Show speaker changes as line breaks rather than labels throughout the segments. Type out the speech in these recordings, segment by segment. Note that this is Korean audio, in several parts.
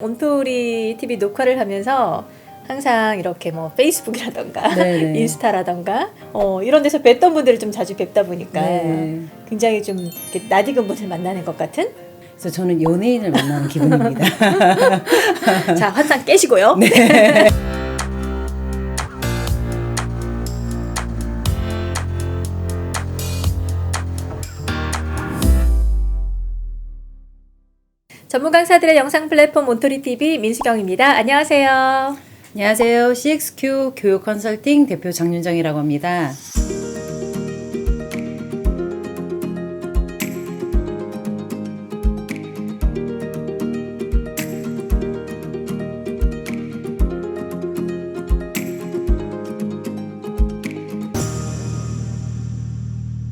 온토리 TV 녹화를 하면서 항상 이렇게 뭐 페이스북이라던가
네네.
인스타라던가 어, 이런 데서 뵀던 분들을 좀 자주 뵙다 보니까
네.
굉장히 좀 이렇게 낯익은 분을 만나는 것 같은
그래서 저는 연예인을 만나는 기분입니다.
자 환상 깨시고요.
네.
전문 강사들의 영상 플랫폼 온토리 TV 민수경입니다. 안녕하세요.
안녕하세요. CXQ 교육 컨설팅 대표 장윤정이라고 합니다.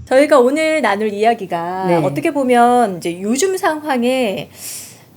저희가 오늘 나눌 이야기가
네.
어떻게 보면 이제 요즘 상황에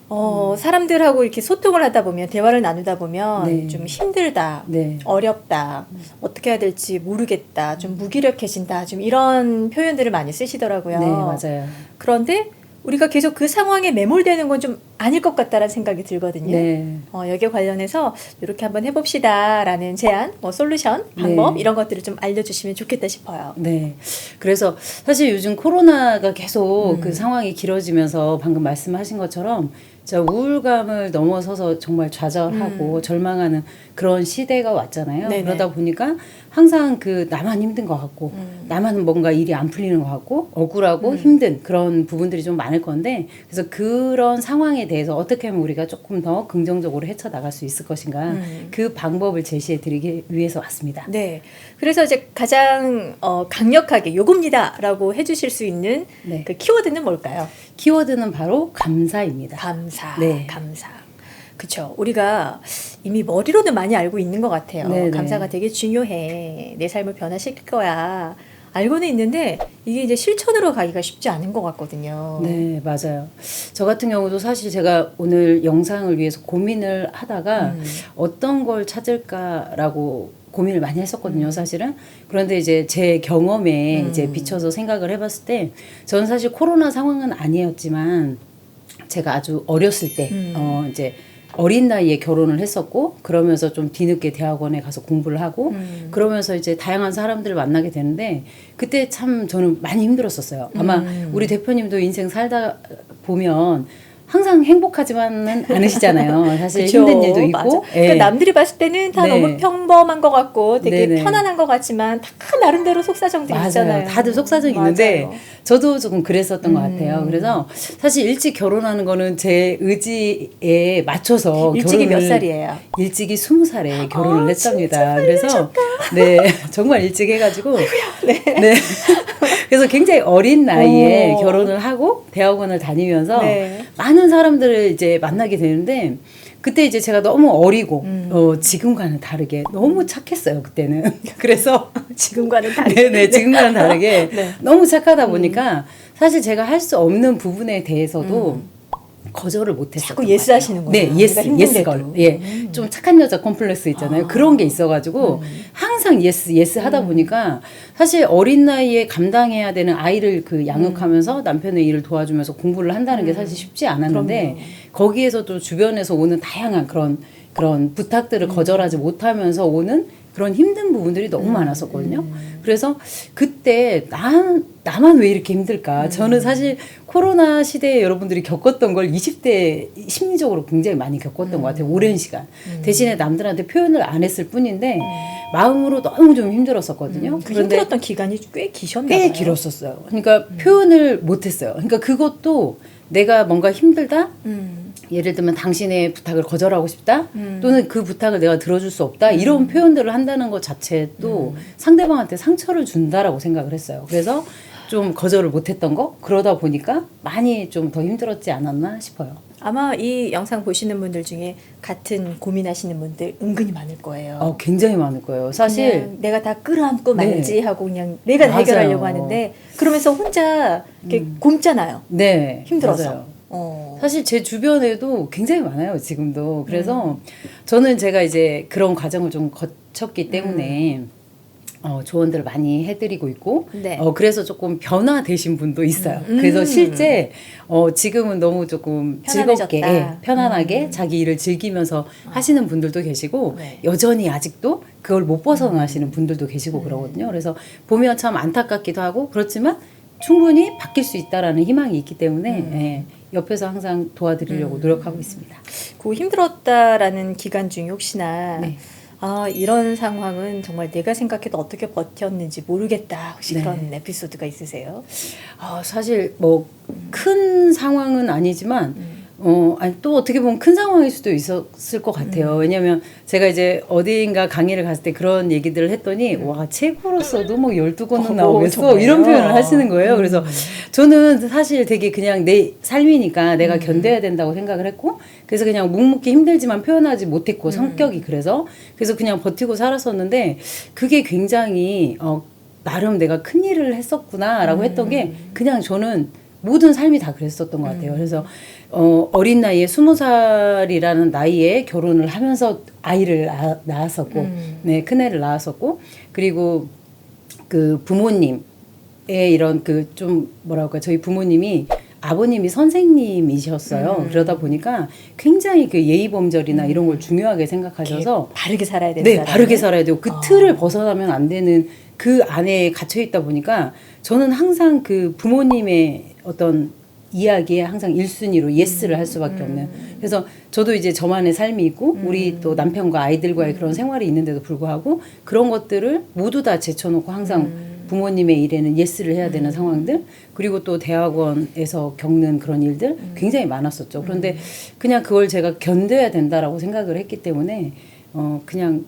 어, 사람들하고 이렇게 소통을 하다 보면 대화를 나누다 보면
네.
좀 힘들다.
네.
어렵다. 어떻게 해야 될지 모르겠다. 좀 무기력해진다. 좀 이런 표현들을 많이 쓰시더라고요.
네, 맞아요.
그런데 우리가 계속 그 상황에 매몰되는 건 좀 아닐 것 같다라는 생각이 들거든요.
네.
어, 여기에 관련해서 이렇게 한번 해봅시다라는 제안, 뭐 솔루션, 방법
네.
이런 것들을 좀 알려주시면 좋겠다 싶어요.
네. 그래서 사실 요즘 코로나가 계속
음.
그 상황이 길어지면서 방금 말씀하신 것처럼 저 우울감을 넘어서서 정말 좌절하고
음.
절망하는 그런 시대가 왔잖아요.
네네.
그러다 보니까 항상 그 나만 힘든 것 같고
음.
나만 뭔가 일이 안 풀리는 것 같고 억울하고
음.
힘든 그런 부분들이 좀 많을 건데 그래서 그런 상황에 대해서 어떻게 하면 우리가 조금 더 긍정적으로 헤쳐나갈 수 있을 것인가
음.
그 방법을 제시해 드리기 위해서 왔습니다.
네. 그래서 이제 가장 어, 강력하게 요겁니다라고 해주실 수 있는
네.
그 키워드는 뭘까요?
키워드는 바로 감사입니다.
감사.
네.
감사. 그쵸. 우리가 이미 머리로는 많이 알고 있는 것 같아요.
네네.
감사가 되게 중요해. 내 삶을 변화시킬 거야. 알고는 있는데 이게 이제 실천으로 가기가 쉽지 않은 것 같거든요.
네, 맞아요. 저 같은 경우도 사실 제가 오늘 영상을 위해서 고민을 하다가
음.
어떤 걸 찾을까라고 고민을 많이 했었거든요,
음.
사실은. 그런데 이제 제 경험에
음.
이제 비춰서 생각을 해봤을 때, 저는 사실 코로나 상황은 아니었지만, 제가 아주 어렸을 때,
음.
어, 이제 어린 나이에 결혼을 했었고, 그러면서 좀 뒤늦게 대학원에 가서 공부를 하고,
음.
그러면서 이제 다양한 사람들을 만나게 되는데, 그때 참 저는 많이 힘들었었어요. 아마
음.
우리 대표님도 인생 살다 보면, 항상 행복하지만은 않으시잖아요. 사실
그쵸.
힘든 일도 있고. 예.
그러니까 남들이 봤을 때는 다
네.
너무 평범한 것 같고 되게
네네.
편안한 것 같지만 다 나름대로 속사정들이
맞아요.
있잖아요.
다들 속사정이 있는데
맞아요.
저도 조금 그랬었던 것
음.
같아요. 그래서 사실 일찍 결혼하는 거는 제 의지에 맞춰서
일찍이 몇 살이에요?
일찍이 스무 살에 결혼을
아,
했답니다. 그래서 네 정말 일찍 해가지고 네. 그래서 굉장히 어린 나이에
어.
결혼을 하고 대학원을 다니면서
네.
많은 사람들을 이제 만나게 되는데 그때 이제 제가 너무 어리고
음.
어, 지금과는 다르게 너무 착했어요 그때는 그래서
지금과는 다르게.
네네 지금과는 다르게
네.
너무 착하다 보니까 사실 제가 할 수 없는 부분에 대해서도
음.
거절을 못했어요.
자꾸 예스 하시는구나.
네, 예스,
내가 힘든데도.
예스 걸. 예,
음.
좀 착한 여자 컴플렉스 있잖아요.
아.
그런 게 있어가지고 항상 예스, 예스 하다 보니까 사실 어린 나이에 감당해야 되는 아이를 그 양육하면서 남편의 일을 도와주면서 공부를 한다는 게 사실 쉽지 않았는데
음. 그럼요.
거기에서도 주변에서 오는 다양한 그런 그런 부탁들을 거절하지 못하면서 오는 그런 힘든 부분들이 너무 많았었거든요. 그래서 그때 나, 나만 왜 이렇게 힘들까? 저는 사실 코로나 시대에 여러분들이 겪었던 걸 20대 심리적으로 굉장히 많이 겪었던 것 같아요. 오랜 시간. 대신에 남들한테 표현을 안 했을 뿐인데 마음으로 너무 좀 힘들었었거든요.
그 힘들었던 기간이 꽤 기셨나
꽤. 길었었어요. 그러니까 표현을 못했어요. 그러니까 그것도 내가 뭔가 힘들다?
음.
예를 들면 당신의 부탁을 거절하고 싶다
음.
또는 그 부탁을 내가 들어줄 수 없다 이런 표현들을 한다는 것 자체도 상대방한테 상처를 준다라고 생각을 했어요 그래서 좀 거절을 못했던 거 그러다 보니까 많이 좀 더 힘들었지 않았나 싶어요
아마 이 영상 보시는 분들 중에 같은 고민하시는 분들 은근히 많을 거예요.
어, 굉장히 많을 거예요 사실
내가 다 끌어안고
네.
말지 하고 그냥 내가. 해결하려고 하는데 그러면서 혼자 이렇게 굼잖아요.
네
힘들어서.
맞아요.
어.
사실 제 주변에도 굉장히 많아요 지금도 그래서
음.
저는 제가 이제 그런 과정을 좀 거쳤기 때문에 어, 조언들을 많이 해드리고 있고
네.
어, 그래서 조금 변화되신 분도 있어요.
음.
그래서 실제 어, 지금은 너무 조금 즐겁게
편안해졌다.
예, 편안하게
음.
자기 일을 즐기면서 하시는 분들도 계시고
네.
여전히 아직도 그걸 못 벗어나시는 분들도 계시고
음.
그러거든요. 그래서 보면 참 안타깝기도 하고 그렇지만 충분히 바뀔 수 있다라는 희망이 있기 때문에
음.
예, 옆에서 항상 도와드리려고
음.
노력하고 있습니다.
그 힘들었다라는 기간 중에 혹시나
네.
아 이런 상황은 정말 내가 생각해도 어떻게 버텼는지 모르겠다 혹시
네.
그런 에피소드가 있으세요?
아, 사실 뭐 큰 상황은 아니지만
음.
어, 아니 또 어떻게 보면 큰 상황일 수도 있었을 것 같아요.
음.
왜냐면 제가 이제 어디인가 강의를 갔을 때 그런 얘기들을 했더니 와, 책으로서도 뭐 12권은
어,
나오겠어.
정말요?
이런 표현을 하시는 거예요.
음.
그래서 저는 사실 되게 그냥 내 삶이니까 내가
음.
견뎌야 된다고 생각을 했고 그래서 그냥 묵묵히 힘들지만 표현하지 못했고
음.
성격이 그래서 그래서 그냥 버티고 살았었는데 그게 굉장히 어, 나름 내가 큰 일을 했었구나라고 했던 게
음.
그냥 저는 모든 삶이 다 그랬었던 것 같아요. 그래서 어, 어린 나이에 스무 살이라는 나이에 결혼을 하면서 아이를 낳- 낳았었고,
음.
네, 큰애를 낳았었고, 그리고 그 부모님의 이런 그 좀 뭐랄까, 저희 부모님이 아버님이 선생님이셨어요.
음.
그러다 보니까 굉장히 그 예의범절이나 이런 걸 중요하게 생각하셔서
바르게 살아야 되는
네,
사람.
바르게 살아야 되고 그
아.
틀을 벗어나면 안 되는 그 안에 갇혀 있다 보니까 저는 항상 그 부모님의 어떤 이야기에 항상 일순위로 예스를 할 수밖에 없는. 그래서 저도 이제 저만의 삶이 있고 우리 또 남편과 아이들과의 그런 생활이 있는데도 불구하고 그런 것들을 모두 다 제쳐놓고 항상 부모님의 일에는 예스를 해야 되는 상황들 그리고 또 대학원에서 겪는 그런 일들 굉장히 많았었죠. 그런데 그냥 그걸 제가 견뎌야 된다라고 생각을 했기 때문에 어 그냥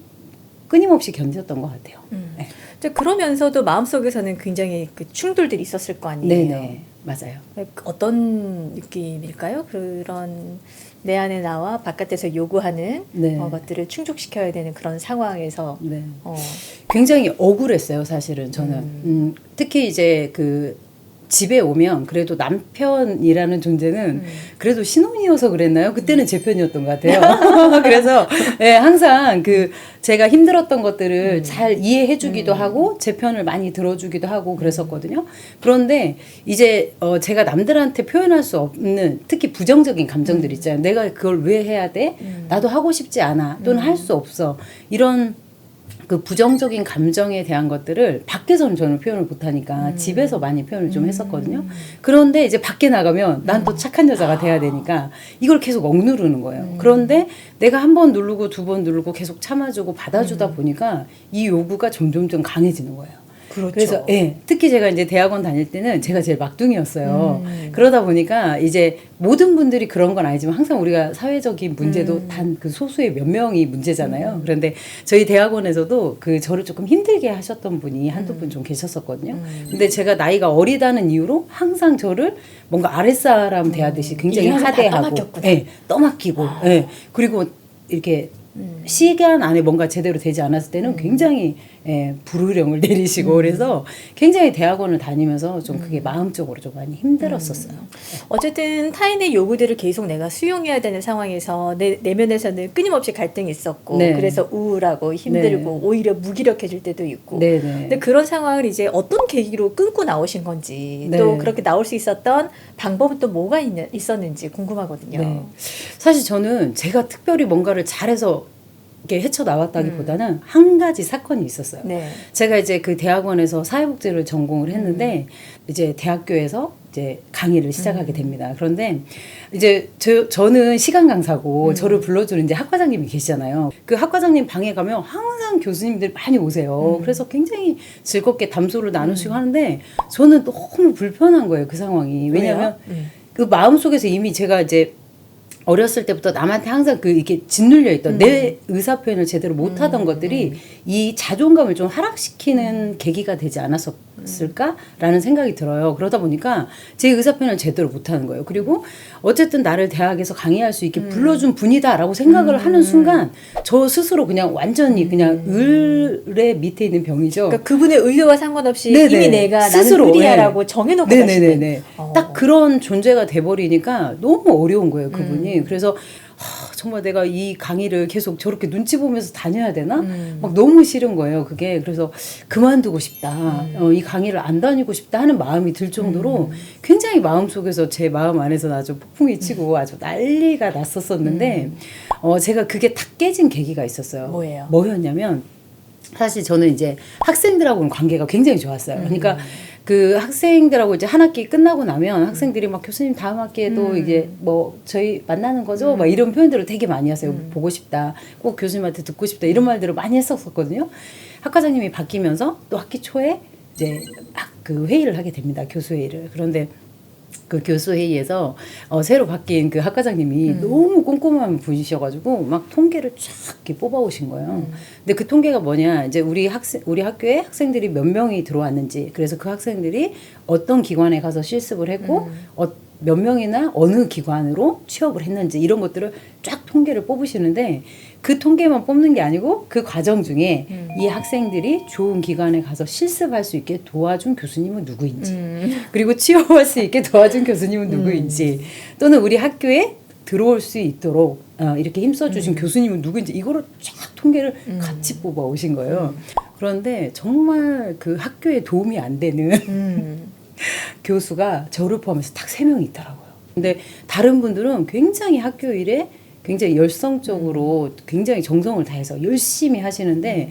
끊임없이 견뎠던 것 같아요.
음.
네.
그러면서도 마음속에서는 굉장히 그 충돌들이 있었을 거 아니에요.
네네 맞아요.
어떤 느낌일까요? 그런 내 안에 나와 바깥에서 요구하는
네.
어, 것들을 충족시켜야 되는 그런 상황에서
네.
어,
굉장히 억울했어요, 사실은 저는.
음.
음, 특히 이제 그 집에 오면 그래도 남편이라는 존재는
음.
그래도 신혼이어서 그랬나요? 그때는 제 편이었던 것 같아요. 그래서 예, 항상 그 제가 힘들었던 것들을
음.
잘 이해해 주기도 하고 제 편을 많이 들어주기도 하고 그랬었거든요. 그런데 이제 어, 제가 남들한테 표현할 수 없는 특히 부정적인 감정들 있잖아요. 내가 그걸 왜 해야 돼?
음.
나도 하고 싶지 않아. 또는 할 수 없어. 이런 그 부정적인 감정에 대한 것들을 밖에서는 저는 표현을 못하니까 집에서 많이 표현을 좀 했었거든요. 그런데 이제 밖에 나가면 난 또 착한 여자가 돼야 되니까 이걸 계속 억누르는 거예요. 그런데 내가 한 번 누르고 두 번 누르고 계속 참아주고 받아주다 보니까 이 요구가 점점점 강해지는 거예요.
그렇죠.
그래서 예, 특히 제가 이제 대학원 다닐 때는 제가 제일 막둥이였어요.
음.
그러다 보니까 이제 모든 분들이 그런 건 아니지만 항상 우리가 사회적인 문제도
음.
단그 소수의 몇 명이 문제잖아요. 그런데 저희 대학원에서도 그 저를 조금 힘들게 하셨던 분이 한두 분 좀 계셨었거든요.
음.
근데 제가 나이가 어리다는 이유로 항상 저를 뭔가 아랫사람 대하듯이 굉장히
일하면서 다
하대하고. 예, 떠맡기고 예. 그리고 이렇게
음.
시간 안에 뭔가 제대로 되지 않았을 때는 굉장히 예, 불효령을 내리시고 그래서 굉장히 대학원을 다니면서 좀 그게 마음적으로 좀 많이 힘들었었어요.
어쨌든 타인의 요구들을 계속 내가 수용해야 되는 상황에서 내 내면에서는 끊임없이 갈등이 있었고
네.
그래서 우울하고 힘들고 오히려 무기력해질 때도 있고
네네.
근데 그런 상황을 이제 어떤 계기로 끊고 나오신 건지
네.
또 그렇게 나올 수 있었던 방법은 또 뭐가 있, 있었는지 궁금하거든요.
네. 사실 저는 제가 특별히 뭔가를 잘해서 이렇게 헤쳐 나왔다기보다는 한 가지 사건이 있었어요.
네.
제가 이제 그 대학원에서 사회복지를 전공을 했는데 이제 대학교에서 이제 강의를 시작하게 됩니다. 그런데 이제 저, 저는 시간 강사고 저를 불러주는 이제 학과장님이 계시잖아요. 그 학과장님 방에 가면 항상 교수님들이 많이 오세요. 그래서 굉장히 즐겁게 담소를 나누시고 하는데 저는 너무 불편한 거예요. 그 상황이. 왜냐하면
왜요? 음.
그 마음속에서 이미 제가 이제 어렸을 때부터 남한테 항상 그 이렇게 짓눌려 있던 내 의사 표현을 제대로 못 하던 것들이 이 자존감을 좀 하락시키는 계기가 되지 않았었 을까라는 생각이 들어요. 그러다 보니까 제 의사 표현을 제대로 못 하는 거예요. 그리고 어쨌든 나를 대학에서 강의할 수 있게 불러준 분이다라고 생각을 하는 순간 저 스스로 그냥 완전히 그냥 을의 밑에 있는 병이죠.
그러니까 그분의 의도와 상관없이
네네.
이미 내가
스스로,
나는 의리야라고 정해놓고 가시는
네네네네.
어.
딱 그런 존재가 돼버리니까 너무 어려운 거예요, 그분이.
음.
그래서 아, 정말 내가 이 강의를 계속 저렇게 눈치 보면서 다녀야 되나?
음.
막 너무 싫은 거예요. 그게 그래서 그만두고 싶다.
음.
어, 이 강의를 안 다니고 싶다 하는 마음이 들 정도로
음.
굉장히 마음 속에서 제 마음 안에서 아주 폭풍이 치고 아주 난리가 났었었는데 어, 제가 그게 다 깨진 계기가 있었어요.
음. 뭐예요?
뭐였냐면 사실 저는 이제 학생들하고는 관계가 굉장히 좋았어요.
음.
그러니까 그 학생들하고 이제 한 학기 끝나고 나면 학생들이 막 교수님 다음 학기에도
음.
이제 뭐 저희 만나는 거죠? 막 이런 표현들을 되게 많이 하세요.
음.
보고 싶다. 꼭 교수님한테 듣고 싶다. 이런 말들을 많이 했었거든요. 학과장님이 바뀌면서 또 학기 초에 이제 학- 그 회의를 하게 됩니다. 교수 회의를. 그런데 그 교수 회의에서 어, 새로 바뀐 그 학과장님이
음.
너무 꼼꼼한 분이셔가지고 막 통계를 쫙 이렇게 뽑아오신 거예요.
음.
근데 그 통계가 뭐냐 이제 우리 학생 우리 학교에 학생들이 몇 명이 들어왔는지 그래서 그 학생들이 어떤 기관에 가서 실습을 했고
음.
어, 몇 명이나 어느 기관으로 취업을 했는지 이런 것들을 쫙 통계를 뽑으시는데 그 통계만 뽑는 게 아니고 그 과정 중에
음.
이 학생들이 좋은 기관에 가서 실습할 수 있게 도와준 교수님은 누구인지
음.
그리고 취업할 수 있게 도와준 교수님은 누구인지 또는 우리 학교에 들어올 수 있도록 어, 이렇게 힘써주신 교수님은 누구인지 이거를 쫙 통계를
음.
같이 뽑아 오신 거예요. 그런데 정말 그 학교에 도움이 안 되는
음.
교수가 저를 포함해서 딱 세 명이 있더라고요. 근데 다른 분들은 굉장히 학교 일에 굉장히 열성적으로 굉장히 정성을 다해서 열심히 하시는데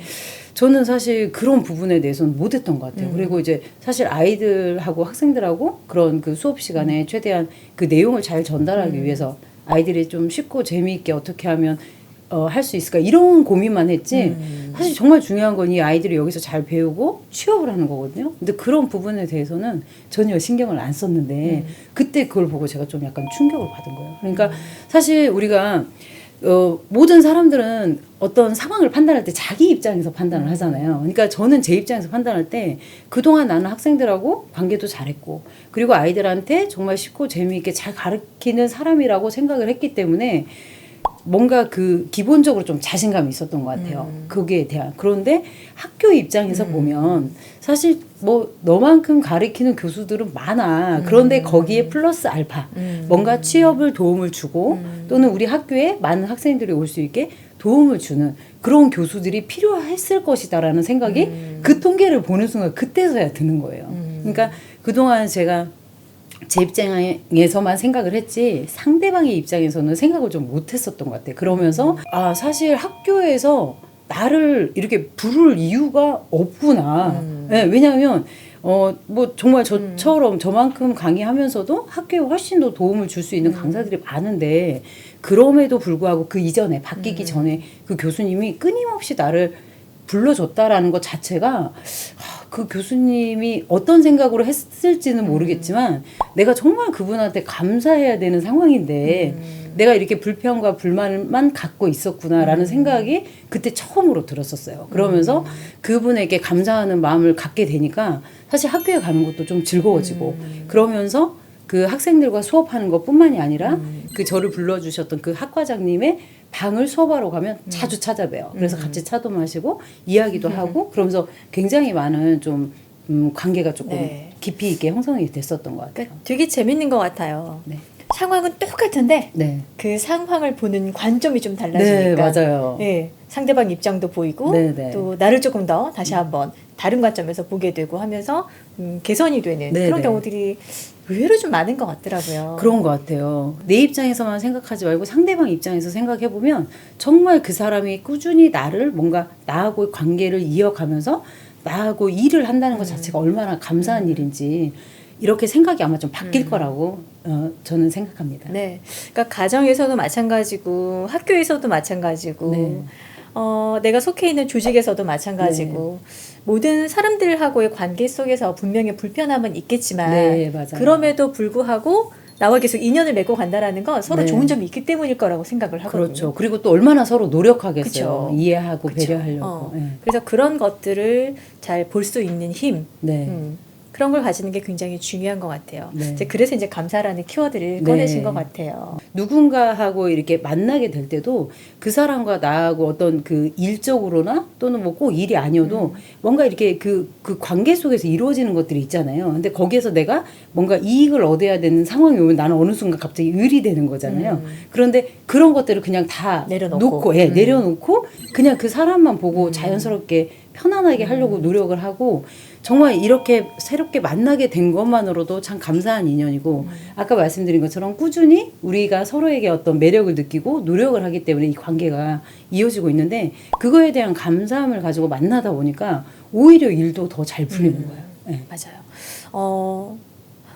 저는 사실 그런 부분에 대해서는 못했던 것 같아요.
음.
그리고 이제 사실 아이들하고 학생들하고 그런 그 수업 시간에 최대한 그 내용을 잘 전달하기
음.
위해서 아이들이 좀 쉽고 재미있게 어떻게 하면 어, 할 수 있을까 이런 고민만 했지
음.
사실 정말 중요한 건 이 아이들이 여기서 잘 배우고 취업을 하는 거거든요. 근데 그런 부분에 대해서는 전혀 신경을 안 썼는데
음.
그때 그걸 보고 제가 좀 약간 충격을 받은 거예요. 그러니까 사실 우리가 어, 모든 사람들은 어떤 상황을 판단할 때 자기 입장에서 판단을 하잖아요. 그러니까 저는 제 입장에서 판단할 때 그동안 나는 학생들하고 관계도 잘했고 그리고 아이들한테 정말 쉽고 재미있게 잘 가르치는 사람이라고 생각을 했기 때문에 뭔가 그 기본적으로 좀 자신감이 있었던 것 같아요.
음.
거기에 대한. 그런데 학교 입장에서
음.
보면 사실 뭐 너만큼 가르치는 교수들은 많아. 그런데
음.
거기에 플러스 알파.
음.
뭔가 취업을 도움을 주고
음.
또는 우리 학교에 많은 학생들이 올 수 있게 도움을 주는 그런 교수들이 필요했을 것이다라는 생각이
음.
그 통계를 보는 순간 그때서야 드는 거예요.
음.
그러니까 그동안 제가 제 입장에서만 생각을 했지 상대방의 입장에서는 생각을 좀 못했었던 것 같아요. 그러면서 아 사실 학교에서 나를 이렇게 부를 이유가 없구나.
음.
네, 왜냐하면 어 뭐 정말 저처럼 저만큼 강의하면서도 학교에 훨씬 더 도움을 줄 수 있는 강사들이 많은데 그럼에도 불구하고 그 이전에 바뀌기 전에 그 교수님이 끊임없이 나를 불러줬다라는 것 자체가 아, 그 교수님이 어떤 생각으로 했을지는 모르겠지만 내가 정말 그분한테 감사해야 되는 상황인데
음.
내가 이렇게 불평과 불만만 갖고 있었구나라는 생각이 그때 처음으로 들었었어요. 그러면서 그분에게 감사하는 마음을 갖게 되니까 사실 학교에 가는 것도 좀 즐거워지고 그러면서 그 학생들과 수업하는 것뿐만이 아니라 그 저를 불러주셨던 그 학과장님의 방을 수업하러 가면 자주 찾아봬요. 그래서 같이 차도 마시고 이야기도 하고 그러면서 굉장히 많은 좀 음, 관계가 조금
네.
깊이 있게 형성이 됐었던 것 같아요.
그러니까 되게 재밌는 것 같아요.
네.
상황은 똑같은데
네.
그 상황을 보는 관점이 좀
네,
달라지니까.
맞아요.
예, 상대방 입장도 보이고
네, 네.
또 나를 조금 더 다시 한번 다른 관점에서 보게 되고 하면서 음, 개선이 되는
네,
그런
네.
경우들이 의외로 좀 많은 것 같더라고요.
그런 것 같아요. 내 입장에서만 생각하지 말고 상대방 입장에서 생각해 보면 정말 그 사람이 꾸준히 나를 뭔가 나하고 관계를 이어가면서 나하고 일을 한다는 것 자체가 얼마나 감사한 일인지 이렇게 생각이 아마 좀 바뀔 거라고 어, 저는 생각합니다.
네, 그러니까 가정에서도 마찬가지고 학교에서도 마찬가지고
네.
어, 내가 속해 있는 조직에서도 마찬가지고 모든 사람들하고의 관계 속에서 분명히 불편함은 있겠지만
네, 맞아요.
그럼에도 불구하고 나와 계속 인연을 맺고 간다라는 건 서로
네.
좋은 점이 있기 때문일 거라고 생각을 하거든요.
그렇죠. 그리고 또 얼마나 서로 노력하겠어요.
그쵸.
이해하고
그쵸.
배려하려고.
어.
네.
그래서 그런 것들을 잘 볼 수 있는 힘,
네.
음, 그런 걸 가지는 게 굉장히 중요한 것 같아요.
네.
이제 그래서 이제 감사라는 키워드를
네.
꺼내신 것 같아요.
누군가하고 이렇게 만나게 될 때도 그 사람과 나하고 어떤 그 일적으로나 또는 뭐 꼭 일이 아니어도 뭔가 이렇게 그, 그 관계 속에서 이루어지는 것들이 있잖아요. 근데 거기에서 내가 뭔가 이익을 얻어야 되는 상황이 오면 나는 어느 순간 갑자기 의리 되는 거잖아요. 그런데 그런 것들을 그냥 다
내려놓고.
놓고, 예,
음.
내려놓고 그냥 그 사람만 보고 자연스럽게 편안하게 하려고 노력을 하고 정말 이렇게 새롭게 만나게 된 것만으로도 참 감사한 인연이고 아까 말씀드린 것처럼 꾸준히 우리가 서로에게 어떤 매력을 느끼고 노력을 하기 때문에 이 관계가 이어지고 있는데 그거에 대한 감사함을 가지고 만나다 보니까 오히려 일도 더 잘 풀리는
음.
거예요. 네.
맞아요. 어,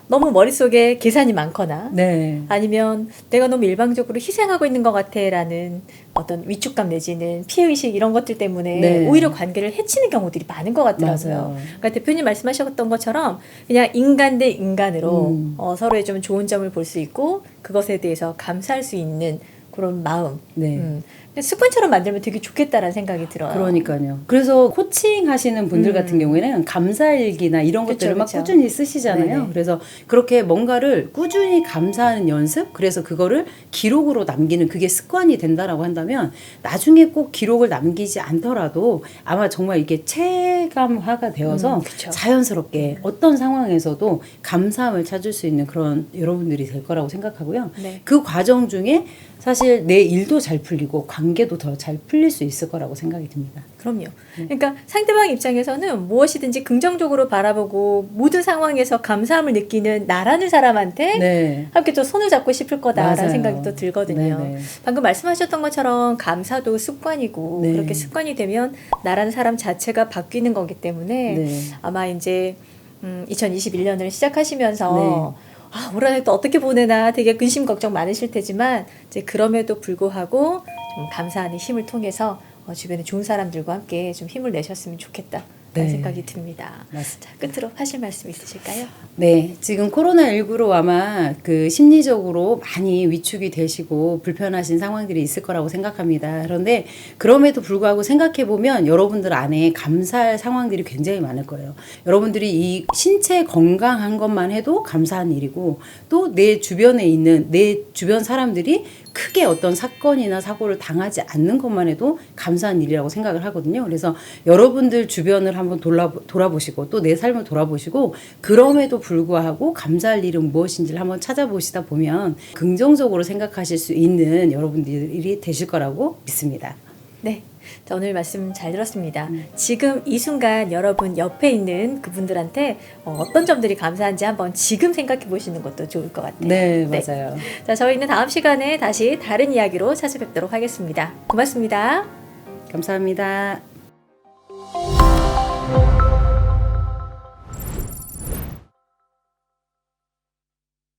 너무 머릿속에 계산이 많거나
네.
아니면 내가 너무 일방적으로 희생하고 있는 것 같아라는 어떤 위축감 내지는 피해의식 이런 것들 때문에
네.
오히려 관계를 해치는 경우들이 많은 것 같더라고요.
맞아요.
그러니까 대표님 말씀하셨던 것처럼 그냥 인간 대 인간으로
음.
어, 서로의 좀 좋은 점을 볼 수 있고 그것에 대해서 감사할 수 있는 그런 마음.
네.
음. 습관처럼 만들면 되게 좋겠다라는 생각이 들어요.
그러니까요. 그래서 코칭 하시는 분들
음.
같은 경우에는 감사일기나 이런
그쵸,
것들을 막
그쵸.
꾸준히 쓰시잖아요.
네네.
그래서 그렇게 뭔가를 꾸준히 감사하는 연습, 그래서 그거를 기록으로 남기는 그게 습관이 된다라고 한다면 나중에 꼭 기록을 남기지 않더라도 아마 정말 이게 체감화가 되어서
음.
자연스럽게 어떤 상황에서도 감사함을 찾을 수 있는 그런 여러분들이 될 거라고 생각하고요.
네.
그 과정 중에 사실 내 일도 잘 풀리고 관계도 더 잘 풀릴 수 있을 거라고 생각이 듭니다.
그럼요. 그러니까 상대방 입장에서는 무엇이든지 긍정적으로 바라보고 모든 상황에서 감사함을 느끼는 나라는 사람한테
네.
함께 또 손을 잡고 싶을 거다라는
맞아요.
생각이 또 들거든요.
네네.
방금 말씀하셨던 것처럼 감사도 습관이고
네.
그렇게 습관이 되면 나라는 사람 자체가 바뀌는 거기 때문에
네.
아마 이제 음, 2021년을 시작하시면서
네.
아, 올 한해 또 어떻게 보내나 되게 근심 걱정 많으실 테지만 이제 그럼에도 불구하고 좀 감사하는 힘을 통해서 어, 주변에 좋은 사람들과 함께 좀 힘을 내셨으면 좋겠다.
네.
생각이 듭니다.
맞습니다.
자, 끝으로 하실 말씀 있으실까요?
네, 지금 코로나19로 아마 그 심리적으로 많이 위축이 되시고 불편하신 상황들이 있을 거라고 생각합니다. 그런데 그럼에도 불구하고 생각해 보면 여러분들 안에 감사할 상황들이 굉장히 많을 거예요. 여러분들이 이 신체 건강한 것만 해도 감사한 일이고 또 내 주변에 있는 내 주변 사람들이 크게 어떤 사건이나 사고를 당하지 않는 것만 해도 감사한 일이라고 생각을 하거든요. 그래서 여러분들 주변을 한번 돌아, 돌아보시고 또 내 삶을 돌아보시고 그럼에도 불구하고 감사할 일은 무엇인지를 한번 찾아보시다 보면 긍정적으로 생각하실 수 있는 여러분들이 되실 거라고 믿습니다.
네. 자, 오늘 말씀 잘 들었습니다.
음.
지금 이 순간 여러분 옆에 있는 그분들한테 어, 어떤 점들이 감사한지 한번 지금 생각해 보시는 것도 좋을 것 같아요.
네, 맞아요.
자, 저희는 다음 시간에 다시 다른 이야기로 찾아뵙도록 하겠습니다. 고맙습니다.
감사합니다.